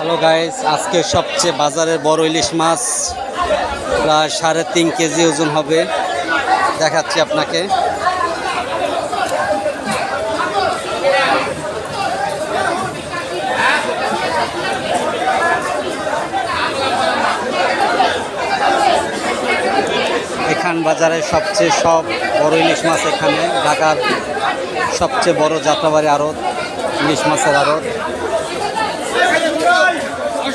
Hello guys আজকে সবচেয়ে বাজারের বড় ইলিশ মাছ, প্রায় সাড়ে তিন কেজি ওজন হবে। দেখাচ্ছি আপনাকে। এখান বাজারে সবচেয়ে সব বড় ইলিশ মাছ এখানে। ঢাকার সবচেয়ে বড় যাত্রাবাড়ি আড়ত, ইলিশ মাছের আড়ত।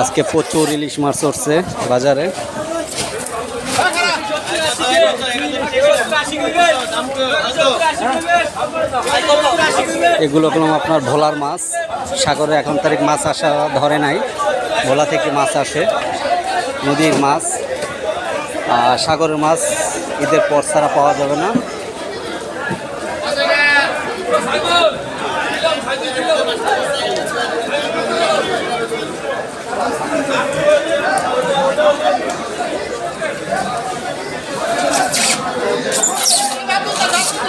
আজকে প্রচুর ইলিশ মাছ উঠছে বাজারে। এগুলো কোনো আপনার ভোলার মাছ। সাগরে এখন তারিখ মাছ আসা ধরে নাই। ভোলা থেকে মাছ আসে। নদীর মাছ। আর সাগরের মাছ ঈদের পর ছাড়া পাওয়া যাবে না।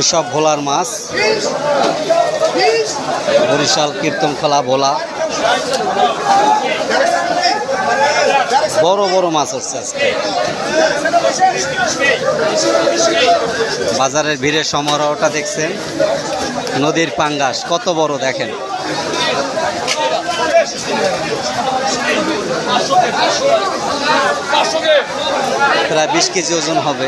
এসব ভোলার মাছ। বরিশাল কীর্তনখোলা ভোলা। বড় বড় মাছ হচ্ছে আজকে। বাজারের ভিড়ের সমারোহটা দেখছেন। নদীর পাঙ্গাস কত বড় দেখেন। প্রায় বিশ কেজি ওজন হবে।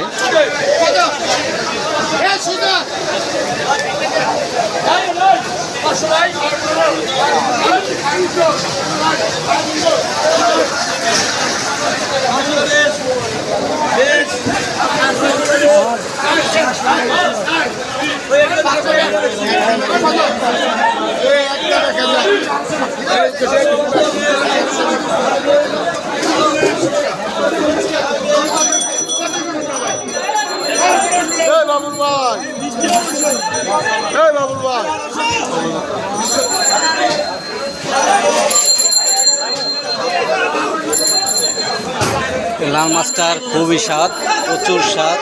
লাল মাছটার খুবই স্বাদ প্রচুর স্বাদ।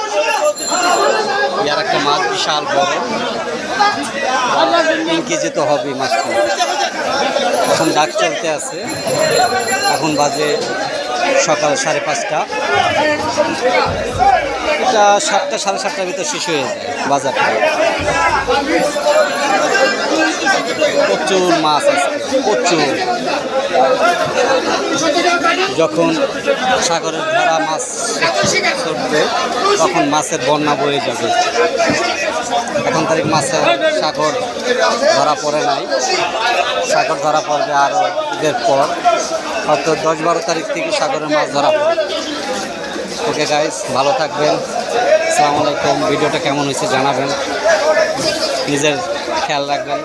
ইয়ার একটা মাছ বিশাল বড়। তিন কেজি তো হবে মাছটা এখন ডাক চলতে আছে। এখন বাজে সকাল সাড়ে পাঁচটা। এটা সাতটা, সাড়ে সাতটার ভিতরে শেষ হয়ে যায় বাজারটা। প্রচুর মাছ আজকে প্রচুর। যখন সাগরের ধারা মাছ ধরবে, তখন মাছের বন্যা বয়ে যাবে। এখন তারিখ মাছের সাগর ধরা পড়ে নাই। সাগর ধরা পড়বে আরও ঈদের পর, হয়তো দশ বারো তারিখ থেকে সাগরের মাছ ধরা পড়বে। ওকে গাইস ভালো থাকবেন। আসসালামু আলাইকুম। ভিডিওটা কেমন হয়েছে জানাবেন। নিজের খেয়াল রাখবেন।